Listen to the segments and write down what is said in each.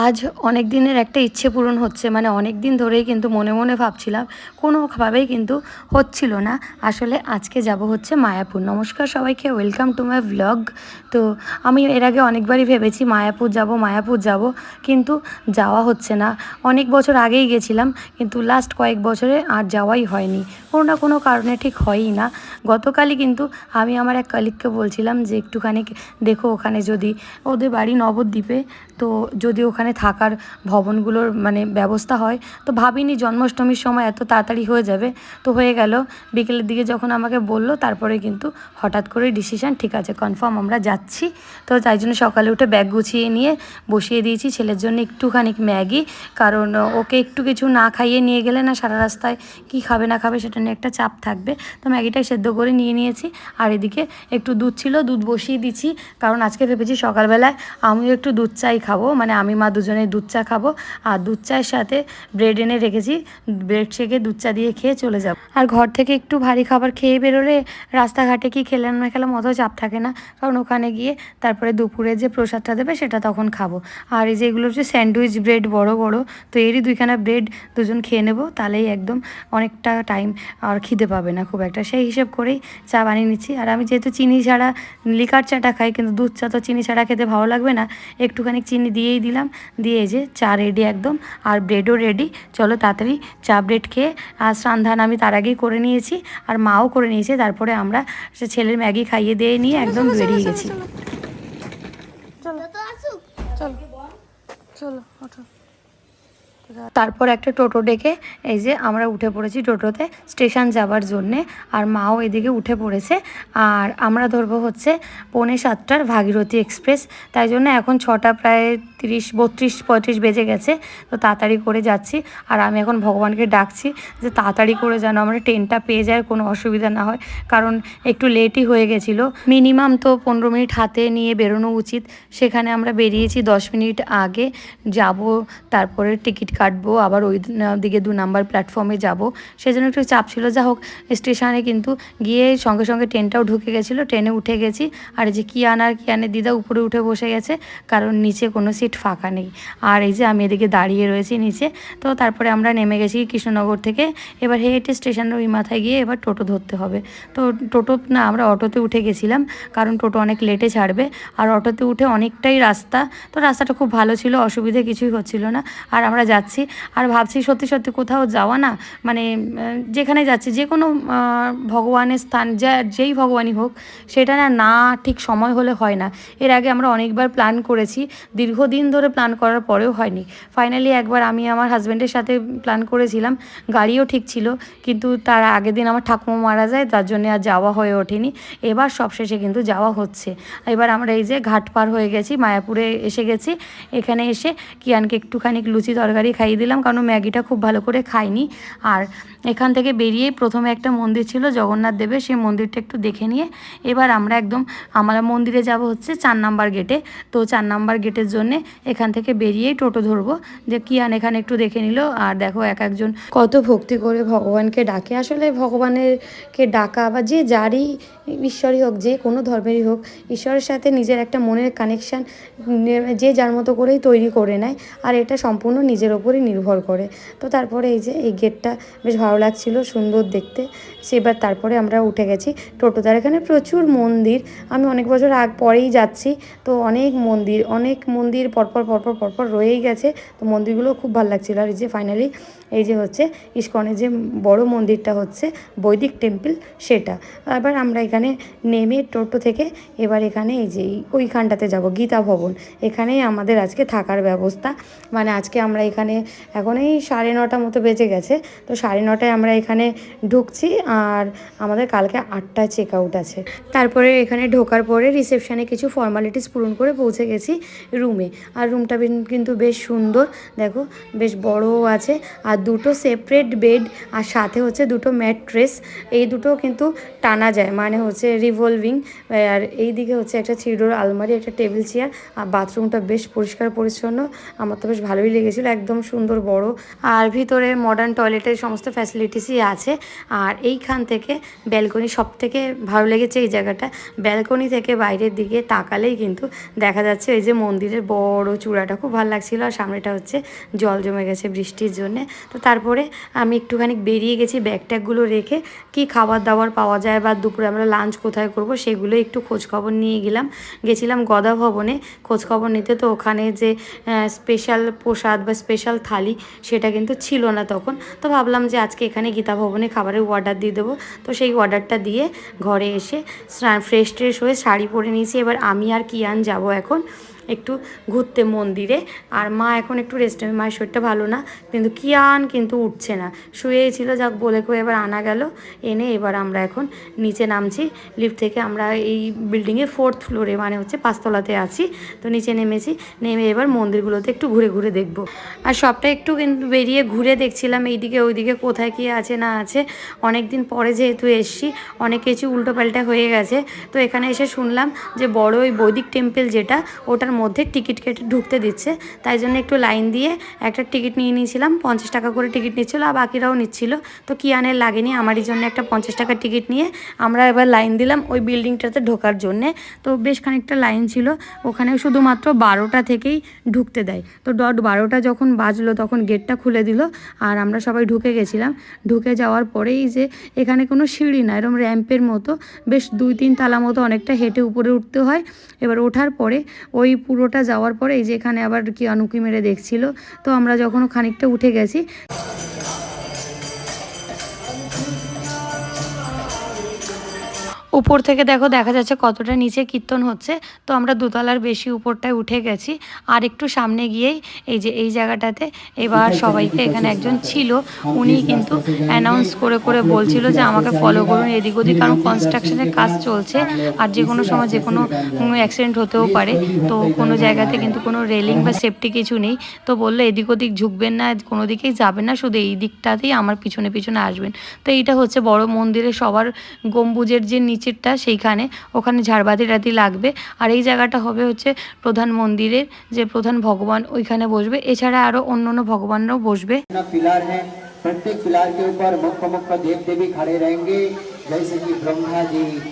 আজ অনেক দিনের একটা ইচ্ছে পূরণ হচ্ছে। মানে অনেক দিন ধরেই কিন্তু মনে মনে ভাবছিলাম, কোনোভাবেই কিন্তু হচ্ছিল না। আসলে আজকে যাব হচ্ছে মায়াপুর। নমস্কার সবাইকে, ওয়েলকাম টু মাই ব্লগ তো আমি এর আগে অনেকবারই ভেবেছি মায়াপুর যাব মায়াপুর যাব, কিন্তু যাওয়া হচ্ছে না। অনেক বছর আগেই গেছিলাম, কিন্তু লাস্ট কয়েক বছরে আর যাওয়াই হয়নি। কোনো না কোনো কারণে ঠিক হয়ই না। গতকালই কিন্তু আমি আমার এক কালিককে বলছিলাম যে, একটুখানি দেখো ওখানে যদি। ওদের বাড়ি নবদ্বীপে। তো যদি ওখানে থাকার ভবনগুলোর মানে ব্যবস্থা হয়। তো ভাবিনি জন্মাষ্টমীর সময় এত তাড়াতাড়ি হয়ে যাবে। তো হয়ে গেল, বিকেলের দিকে যখন আমাকে বলল, তারপরে কিন্তু হঠাৎ করে ডিসিশান ঠিক আছে কনফার্ম আমরা যাচ্ছি। তো তাই জন্য সকালে উঠে ব্যাগ গুছিয়ে নিয়ে বসিয়ে দিয়েছি। ছেলের জন্য একটুখানি ম্যাগি, কারণ ওকে একটু কিছু না খাইয়ে নিয়ে গেলে না সারা রাস্তায় কি খাবে না খাবে সেটা নিয়ে একটা চাপ থাকবে। তো ম্যাগিটাই সেদ্ধ করে নিয়ে নিয়েছি। আর এদিকে একটু দুধ ছিল, দুধ বসিয়ে দিচ্ছি। কারণ আজকে ভেবেছি সকালবেলায় আমিও একটু দুধ চাই খাব। মানে আমি মা দুজনে দুধ চা খাব। আর দুধ চায়ের সাথে ব্রেড এনে রেখেছি। ব্রেড শেখে দুধ চা দিয়ে খেয়ে চলে যাব। আর ঘর থেকে একটু ভারী খাবার খেয়ে বেরোলে রাস্তাঘাটে কি খেলাম না খেলাম অত চাপ থাকে না। কারণ ওখানে গিয়ে তারপরে দুপুরে যে প্রসাদটা দেবে সেটা তখন খাব। আর এই যে এগুলো হচ্ছে স্যান্ডউইচ ব্রেড বড় বড়। তো এরই দুইখানা ব্রেড দুজন খেয়ে নেব, তাহলেই একদম অনেকটা টাইম আর খিদে পাবে না খুব একটা। সেই হিসেব করেই চা বানিয়ে নিচ্ছি। আর আমি যেহেতু চিনি ছাড়া লিকার চাটা খাই, কিন্তু দুধ চা তো চিনি ছাড়া খেতে ভালো লাগবে না। একটুখানি চিনি দিয়েই দিলাম। দিয়ে এই যে চা রেডি একদম আর ব্রেডও রেডি চলো তাড়াতাড়ি চা ব্রেড খেয়ে আর সন্ধান ধান আমি তার আগেই করে নিয়েছি আর মাও করে নিয়েছে। তারপরে আমরা সে ছেলের ম্যাগি খাইয়ে দিয়ে নিয়ে একদম বেরিয়ে গেছি। চলো। চলো চলো ওঠো। তারপর একটা টোটো ডেকে এই যে আমরা উঠে পড়েছি টোটোতে স্টেশন যাওয়ার জন্যে, আর মাও এদিকে উঠে পড়েছে। আর আমরা ধরবো হচ্ছে পৌনে সাতটার ভাগীরথী এক্সপ্রেস, তাই জন্য এখন ছটা প্রায় তিরিশ, বত্রিশ, পঁয়ত্রিশ বেজে গেছে, তো তাড়াতাড়ি করে যাচ্ছি। আর আমি এখন ভগবানকে ডাকছি যে তাড়াতাড়ি করে যেন আমরা ট্রেনটা পেয়ে যায়, কোনো অসুবিধা না হয়, কারণ একটু লেটই হয়ে গেছিল। মিনিমাম তো পনেরো মিনিট হাতে নিয়ে বেরোনো উচিত। সেখানে আমরা বেরিয়েছি দশ মিনিট আগে, যাব, তারপরে টিকিট কাটবো, আবার ওই দিকে দু নাম্বার প্ল্যাটফর্মে যাব। সেজন্য একটু চাপ ছিল। যা হোক স্টেশনে কিন্তু গিয়ে সঙ্গে সঙ্গে ট্রেনটাও ঢুকে গেছিল ট্রেনে উঠে গেছি। আর যে কি আনার কি আনে দিদা উপরে উঠে বসে গেছে, কারণ নিচে কোনো সিট ফাঁকা নেই। আর এই যে আমি এদিকে দাঁড়িয়ে রয়েছি নিচে, তো তারপরে আমরা নেমে গেছি কৃষ্ণনগর থেকে। এবার হেঁটে স্টেশনের ওই মাথায় গিয়ে এবার টোটো ধরতে হবে। তো টোটো, না, আমরা অটোতে উঠে গেছিলাম, কারণ টোটো অনেক লেটে ছাড়বে। আর অটোতে উঠে অনেকটাই রাস্তা, তো রাস্তাটা খুব ভালো ছিল, অসুবিধে কিছুই হচ্ছিল না। আর আমরা যাচ্ছি। আর ভাবছি সত্যি সত্যি কোথাও যাওয়া না মানে যেখানে যাচ্ছি যে কোনো ভগবানের স্থান, যা, যেই ভগবানই হোক, সেটা না না ঠিক সময় হলে হয় না। এর আগে আমরা অনেকবার প্ল্যান করেছি, দীর্ঘদিন ধরে প্ল্যান করার পরেও হয়নি। ফাইনালি একবার আমি আমার হাজব্যান্ডের সাথে প্ল্যান করেছিলাম, গাড়িও ঠিক ছিল, কিন্তু তার আগের দিন আমার ঠাকুমা মারা যায়, তার জন্য আর যাওয়া হয়ে ওঠেনি। এবার সবশেষে কিন্তু যাওয়া হচ্ছে। এবার আমরা এই যে ঘাট পার হয়ে গেছি, মায়াপুরে এসে গেছি, এখানে এসে কিয়ানকে একটুখানি লুচি তরকারি খাইয়ে দিলাম, কারণ ম্যাগিটা খুব ভালো করে খাইনি। আর এখান থেকে বেরিয়ে প্রথমে একটা মন্দির ছিল, জগন্নাথ দেবের, সেই মন্দিরটা একটু দেখে নিয়ে এবার আমরা একদম আমরা মন্দিরে যাব হচ্ছে চার নাম্বার গেটে। তো চার নাম্বার গেটের জন্যে এখান থেকে বেরিয়েই টোটো ধরবো। যে কিয়ান এখানে একটু দেখে নিল, আর দেখো এক একজন কত ভক্তি করে ভগবানকে ডাকে। আসলে ভগবানেরকে ডাকা বা যে যারই ঈশ্বরই হোক, যে কোনো ধর্মেরই হোক, ঈশ্বরের সাথে নিজের একটা মনের কানেকশান যে যার মতো করেই তৈরি করে নেয়, আর এটা সম্পূর্ণ নিজের ওপরই নির্ভর করে। তো তারপরে এই যে এই গেটটা বেশ ভালো লাগছিল সুন্দর দেখতে। সেবার তারপরে আমরা উঠে গেছি টোটোদার। এখানে প্রচুর মন্দির। আমি অনেক বছর আগ পরেই যাচ্ছি। তো অনেক মন্দির অনেক মন্দির পরপর পরপর পরপর রয়েই গেছে। তো মন্দিরগুলো খুব ভালো লাগছিল। আর এই যে ফাইনালি এই যে হচ্ছে ইস্কনের যে বড় মন্দিরটা হচ্ছে বৈদিক টেম্পল সেটা। এবার আমরা এখানে নেমে টোটো থেকে এবার এখানে এই যে ওইখানটাতে যাব, গীতা ভবন। এখানেই আমাদের আজকে থাকার ব্যবস্থা। মানে আজকে আমরা এখানে এখন এই সাড়ে নটা মতো বেজে গেছে। তো সাড়ে নটায় আমরা এখানে ঢুকছি আর আমাদের কালকে আটটায় চেক আউট আছে। তারপরে এখানে ঢোকার পরে রিসেপশানে কিছু ফর্মালিটিস পূরণ করে পৌঁছে গেছি রুমে আর রুমটা কিন্তু বেশ সুন্দর। দেখো, বেশ বড়ও আছে। আর দুটো সেপারেট বেড আর সাথে হচ্ছে দুটো ম্যাট্রেস এই দুটো কিন্তু টানা যায়। মানে হচ্ছে রিভলভিং আর এই দিকে হচ্ছে একটা থ্রি ডোর আলমারি, একটা টেবিল চেয়ার আর বাথরুমটা বেশ পরিষ্কার পরিচ্ছন্ন। আমার তো বেশ ভালোই লেগেছিলো। একদম সুন্দর বড়। আর ভিতরে মডার্ন টয়লেটের সমস্ত ফ্যাসিলিটিসই আছে। আর এইখান থেকে ব্যালকনি সব থেকে ভালো লেগেছে এই জায়গাটা। ব্যালকনি থেকে বাইরের দিকে তাকালেই কিন্তু দেখা যাচ্ছে এই যে মন্দিরের বড় চূড়াটা খুব ভালো লাগছিল। আর সামনেটা হচ্ছে জল জমে গেছে বৃষ্টির জন্যে। তো তারপরে আমি একটুখানি বেরিয়ে গেছি ব্যাগ ট্যাগগুলো রেখে। কি খাবার দাবার পাওয়া যায় বা দুপুরে আমরা লাঞ্চ কোথায় করব সেগুলো একটু খোঁজ খবর নিয়ে গেলাম। গেছিলাম গদা ভবনে। খোঁজ খবর নিতে তো ওখানে যে স্পেশাল প্রসাদ বা স্পেশাল থালি, সেটা কিন্তু ছিল না তখন। তো ভাবলাম যে আজকে এখানে গীতা ভবনে খাবারের অর্ডার দিয়ে দেবো। তো সেই অর্ডারটা দিয়ে ঘরে এসে ফ্রেশ ট্রেশ হয়ে শাড়ি পরে নিয়েছি। এবার আমি আর কিয়ান যাব এখন। একটু ঘুরতে মন্দিরে। আর মা এখন একটু রেস্ট নেবে মায়ের শরীরটা ভালো না, কিন্তু কিয়ান কিন্তু উঠছে না। শুয়েই ছিল, যাক বলে কয়ে এবার আনা গেল। এনে এবার আমরা এখন নিচে নামছি। লিফট থেকে আমরা এই বিল্ডিংয়ে ফোর্থ ফ্লোরে মানে হচ্ছে পাঁচতলাতে আছি। তো নিচে নেমেছি, নেমে এবার মন্দিরগুলোতে একটু ঘুরে ঘুরে দেখব। আর সবটা একটু কিন্তু বেরিয়ে ঘুরে দেখছিলাম, এইদিকে ওইদিকে কোথায় কী আছে না আছে। অনেক দিন পরে যেহেতু এসছি, অনেক কিছু উল্টোপাল্টা হয়ে গেছে। তো এখানে এসে শুনলাম যে বড় ওই বৈদিক টেম্পল যেটা, ওটার মধ্যে টিকিট কেটে ঢুকতে দিচ্ছে। তাই জন্য একটু লাইন দিয়ে একটা টিকিট নিয়ে নিয়েছিলাম, পঞ্চাশ টাকা করে টিকিট নিচ্ছিলো আর বাকিরাও নিচ্ছিল। তো কিয়ানের লাগেনি, আমারই জন্য একটা পঞ্চাশ টাকার টিকিট নিয়ে আমরা এবার লাইন দিলাম ওই বিল্ডিংটাতে ঢোকার জন্যে। তো বেশ খানিকটা লাইন ছিল ওখানে শুধুমাত্র বারোটা থেকেই ঢুকতে দেয়। তো ডট বারোটা যখন বাজলো তখন গেটটা খুলে দিল আর আমরা সবাই ঢুকে গেছিলাম। ঢুকে যাওয়ার পরেই যে এখানে কোনো সিঁড়ি না এরকম র্যাম্পের মতো। বেশ দুই তিন তালা মতো অনেকটা হেঁটে উপরে উঠতে হয়। এবার ওঠার পরে ওই পুরোটা যাওয়ার পরে এই যে এখানে আবার কি আনুকি মেরে দেখছিল, তো আমরা যখন খানিকটা উঠে গেছি। উপর থেকে দেখো দেখা যাচ্ছে কতটা নিচে কীর্তন হচ্ছে। তো আমরা দোতলার বেশি উপরটায় উঠে গেছি। আর একটু সামনে গিয়েই এই যে এই জায়গাটাতে এবার সবাইকে এখানে একজন ছিল। উনি কিন্তু অ্যানাউন্স করে করে বলছিল যে আমাকে ফলো করুন এদিক ওদিক কারণ কনস্ট্রাকশনের কাজ চলছে। আর যে কোনো সময় যে কোনো অ্যাক্সিডেন্ট হতেও পারে। তো কোনো জায়গাতে কিন্তু কোনো রেলিং বা সেফটি কিছু নেই। তো বলল এদিক ওদিক ঝুঁকবেন না কোনো দিকেই যাবেন না শুধু এই দিকটাতেই আমার পিছনে পিছনে আসবেন। তো এইটা হচ্ছে বড় মন্দিরে সবার গম্বুজের যে নিচেরটা সেইখানে ওখানে ঝাড়বাতি টাতি লাগবে আর এই জায়গাটা হবে হচ্ছে প্রধান মন্দিরের যে প্রধান ভগবান ওইখানে বসবে এছাড়া আরও অন্য অন্য ভগবানরাও বসবে अपना पिलर है प्रत्येक पिलर के ऊपर मुख्य मुख्य देव देवी खड़े रहेंगे जैसे कि ब्रह्मा जी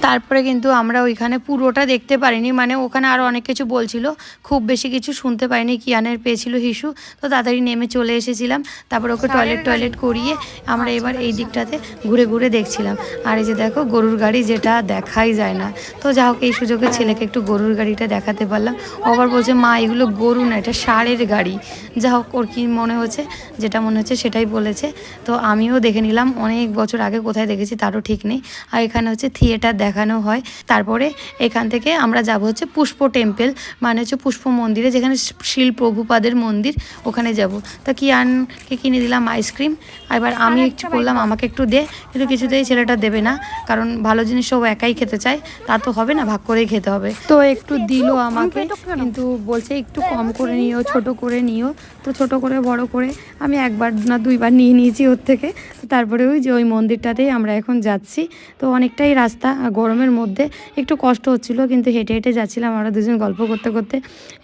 তারপরে কিন্তু আমরা ওইখানে পুরোটা দেখতে পারিনি। মানে ওখানে আরও অনেক কিছু বলছিল। খুব বেশি কিছু শুনতে পারিনি। কিয়ানের পেয়েছিল হিসু। তো তাড়াতাড়ি নেমে চলে এসেছিলাম। তারপর ওকে টয়লেট টয়লেট করিয়ে আমরা এবার এই দিকটাতে ঘুরে ঘুরে দেখছিলাম। আর এই যে দেখো গরুর গাড়ি যেটা দেখাই যায় না। তো যা হোক এই সুযোগে ছেলেকে একটু গরুর গাড়িটা দেখাতে পারলাম। আবার বলছে মা এগুলো গরু না এটা ষাঁড়ের গাড়ি। যা হোক ওর কী মনে হচ্ছে? যেটা মনে হচ্ছে সেটাই বলেছে। তো আমিও দেখে নিলাম। অনেক বছর আগে কোথায় দেখেছি তারও ঠিক নেই। আর এখানে হচ্ছে থিয়েটার দেখানো হয়। তারপরে এখান থেকে আমরা যাব হচ্ছে পুষ্প টেম্পেল মানে হচ্ছে পুষ্প মন্দিরে যেখানে শিল প্রভুপাদের মন্দির ওখানে যাব। তা কি আনকে কিনে দিলাম আইসক্রিম। এবার আমি একটু বললাম আমাকে একটু দে। কিন্তু কিছুতেই ছেলেটা দেবে না কারণ ভালো জিনিস সব একাই খেতে চায়। তা তো হবে না ভাগ করেই খেতে হবে। তো একটু দিল আমাকে কিন্তু বলছে একটু কম করে নিও ছোট করে নিও। তো ছোট করে বড় করে আমি একবার না দুইবার নিয়ে নিয়েছি ওর থেকে। তারপরে ওই যে ওই মন্দিরটাতেই আমরা এখন যাচ্ছি। তো অনেকটাই রাস্তা গরমের মধ্যে একটু কষ্ট হচ্ছিল, কিন্তু হেঁটে হেঁটে যাচ্ছিলাম আমরা দুজন গল্প করতে করতে।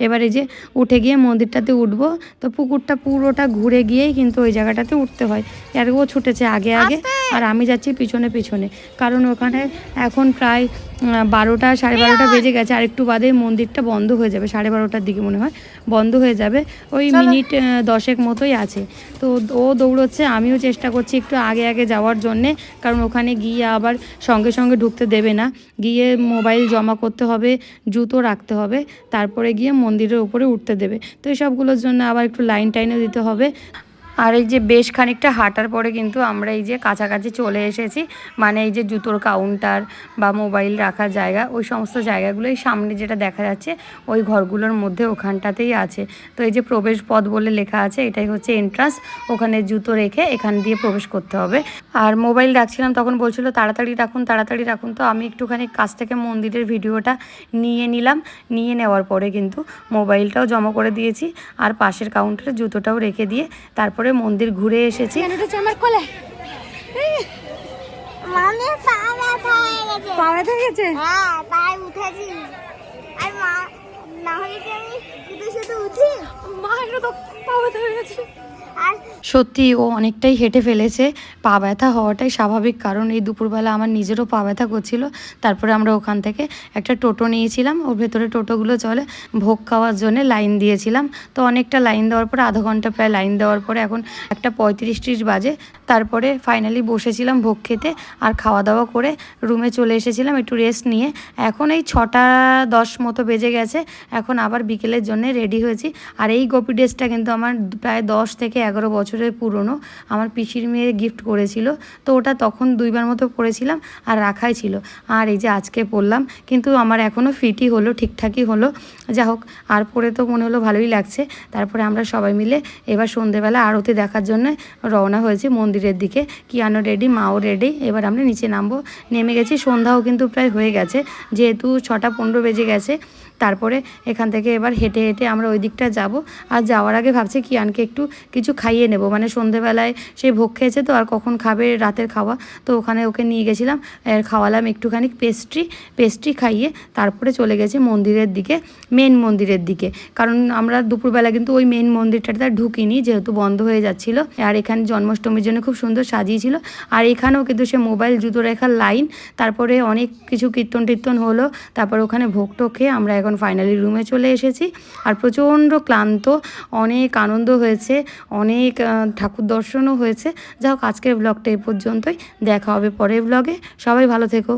এবারে যে উঠে গিয়ে মন্দিরটাতে উঠবো, তো পুকুরটা পুরোটা ঘুরে গিয়েই কিন্তু ওই জায়গাটাতে উঠতে হয়। আর ও ছুটেছে, আগে আগে। আর আমি যাচ্ছি পিছনে পিছনে। কারণ ওখানে এখন প্রায় বারোটা সাড়ে বারোটা বেজে গেছে। আর একটু বাদে মন্দিরটা বন্ধ হয়ে যাবে সাড়ে বারোটার দিকে মনে হয়। বন্ধ হয়ে যাবে। ওই মিনিট দশেক মতোই আছে। তো ও দৌড়চ্ছে আমিও চেষ্টা করছি একটু আগে আগে যাওয়ার জন্যে। কারণ ওখানে গিয়ে আবার সঙ্গে সঙ্গে ঢুকতে দেবে না। গিয়ে মোবাইল জমা করতে হবে জুতো রাখতে হবে। তারপরে গিয়ে মন্দিরের উপরে উঠতে দেবে। তো এই সবগুলোর জন্য আবার একটু লাইন টাইনও দিতে হবে। আর এই যে বেশ খানিকটা হাঁটার পরে কিন্তু আমরা এই যে কাছাকাছি চলে এসেছি মানে এই যে জুতোর কাউন্টার বা মোবাইল রাখার জায়গা, ওই সমস্ত জায়গাগুলোই সামনে যেটা দেখা যাচ্ছে, ওই ঘরগুলোর মধ্যে ওখানটাতেই আছে। তো এই যে প্রবেশ পথ বলে লেখা আছে, এটাই হচ্ছে এন্ট্রান্স ওখানে জুতো রেখে এখান দিয়ে প্রবেশ করতে হবে। আর মোবাইল রাখছিলাম তখন বলছিল, তাড়াতাড়ি রাখুন তাড়াতাড়ি রাখুন। তো আমি একটুখানি কাছ থেকে মন্দিরের ভিডিওটা নিয়ে নিলাম, নিয়ে নেওয়ার পরে কিন্তু মোবাইলটাও জমা করে দিয়েছি, আর পাশের কাউন্টারে জুতোটাও রেখে দিয়ে তারপরে মন্দির ঘুরে এসেছি। আমার কোলে। পা ব্যথা হয়ে গেছে উঠেছি। আর মা না হলে কি আমি শুধু শুধু উঠি? মা তো পা ব্যথা হয়ে গেছে। সত্যি ও অনেকটাই হেঁটে ফেলেছে। পা ব্যথা হওয়াটাই স্বাভাবিক কারণ এই দুপুরবেলা আমার নিজেরও পা ব্যথা করছিল। তারপরে আমরা ওখান থেকে একটা টোটো নিয়েছিলাম। ওর ভেতরে টোটোগুলো চলে। ভোগ খাওয়ার জন্য লাইন দিয়েছিলাম। তো অনেকটা লাইন দেওয়ার পরে, আধা ঘণ্টা প্রায় লাইন দেওয়ার পরে এখন একটা পঁয়ত্রিশ ত্রিশ বাজে। তারপরে ফাইনালি বসেছিলাম ভোগ খেতে আর খাওয়া দাওয়া করে রুমে চলে এসেছিলাম একটু রেস্ট নিয়ে। এখন এই ছটা দশ মতো বেজে গেছে। এখন আবার বিকেলের জন্য রেডি হয়েছি। আর এই গোপি ড্রেসটা কিন্তু আমার প্রায় দশ থেকে এগারো বছরের পুরনো। আমার পিসির মেয়ে গিফট করেছিল, তো ওটা তখন দুইবার মতো পরেছিলাম আর রাখাই ছিল। আর এই যে আজকে পরলাম, কিন্তু আমার এখনও ফিটই হলো, ঠিকঠাকই হলো। যা হোক, আর পরে তো মনে হলো ভালোই লাগছে। তারপরে আমরা সবাই মিলে এবার সন্ধেবেলা আরতি দেখার জন্য রওনা হয়েছি মন্দিরের দিকে। কিয়ানো রেডি, মাও রেডি, এবার আমরা নিচে নামবো। নেমে গেছি, সন্ধ্যাও কিন্তু প্রায় হয়ে গেছে। যেহেতু ছটা পনেরো বেজে গেছে, তারপরে এখান থেকে এবার হেঁটে হেঁটে আমরা ওই দিকটা যাব। আর যাওয়ার আগে ভাবছি কিয়ানকে একটু কিছু খাইয়ে নেব। মানে সন্ধেবেলায় সে ভোগ খেয়েছে তো, আর কখন খাবে রাতের খাওয়া? তো ওখানে ওকে নিয়ে গেছিলাম খাওয়ালাম একটুখানি পেস্ট্রি পেস্ট্রি খাইয়ে তারপরে চলে গেছি মন্দিরের দিকে মেন মন্দিরের দিকে। কারণ আমরা দুপুরবেলা কিন্তু ওই মেন মন্দিরটাতে ঢুকিনি, যেহেতু বন্ধ হয়ে যাচ্ছিল। আর এখানে জন্মাষ্টমীর জন্য খুব সুন্দর সাজিয়েছিল। আর এখানেও কিন্তু সে মোবাইল জুতো রেখার লাইন তারপরে অনেক কিছু কীর্তন টীর্তন হলো। তারপর ওখানে ভোগ টোগ খেয়ে আমরা এখন ফাইনালি রুমে চলে এসেছি। আর প্রচণ্ড ক্লান্ত, অনেক আনন্দ হয়েছে অনেক ঠাকুর দর্শনও হয়েছে। যা হোক, আজকের ব্লগটা এই পর্যন্তই। দেখা হবে পরের ব্লগে সবাই ভালো থেকো।